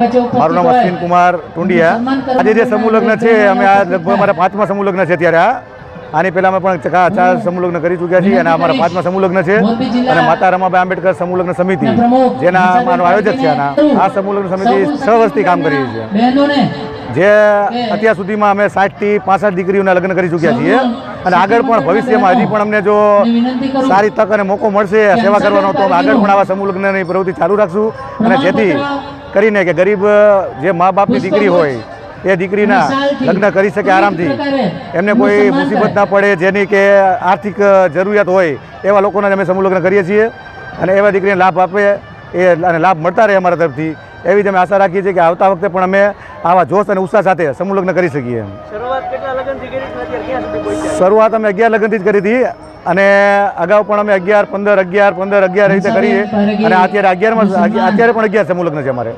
મારું નામ અશ્વિન કુમાર ટુંડિયા. આજે જે સમૂહ લગ્ન છે અમે આ લગભગ અમારા પાંચમા સમૂહ લગ્ન છે અત્યારે આ આની પહેલા અમે પણ ચાર સમૂહ લગ્ન કરી ચૂક્યા છીએ અને અમારા પાંચમા સમૂહ લગ્ન છે. અને માતા રમાબાઈ આંબેડકર સમૂહ લગ્ન સમિતિ જેના આનો આયોજક છે આના આ સમૂહ લગ્ન સમિતિ છ વર્ષથી કામ કરી રહી છે. જે અત્યાર સુધીમાં અમે સાઠથી પાસઠ દીકરીઓના લગ્ન કરી ચૂક્યા છીએ. અને આગળ પણ ભવિષ્યમાં હજી પણ અમને જો સારી તક અને મોકો મળશે સેવા કરવાનો તો અમે આગળ પણ આવા સમૂહ લગ્નની પ્રવૃત્તિ ચાલુ રાખશું. અને જેથી કરીને કે ગરીબ જે મા બાપની દીકરી હોય. એ દીકરીના લગ્ન કરી શકે આરામથી. એમને કોઈ મુસીબત ના પડે જેની કે આર્થિક જરૂરિયાત હોય એવા લોકોને અમે સમૂહ લગ્ન કરીએ છીએ. અને એવા દીકરીને લાભ આપે એ અને લાભ મળતા રહે અમારા તરફથી. એવી જ અમે આશા રાખીએ છીએ કે આવતા વખતે પણ અમે આવા જોશ અને ઉત્સાહ સાથે સમૂહ લગ્ન કરી શકીએ શરૂઆત કેટલા લગ્નથી કરી છે અત્યારે ક્યાં સુધી પહોંચ્યા? શરૂઆત અમે અગિયાર લગ્નથી જ કરી હતી. અને અગાઉ પણ અમે અગિયાર પંદર અગિયાર પંદર અગિયાર રીતે કરીએ. અને અત્યારે અગિયારમાં અત્યારે પણ અગિયાર સમૂહ લગ્ન છે અમારે.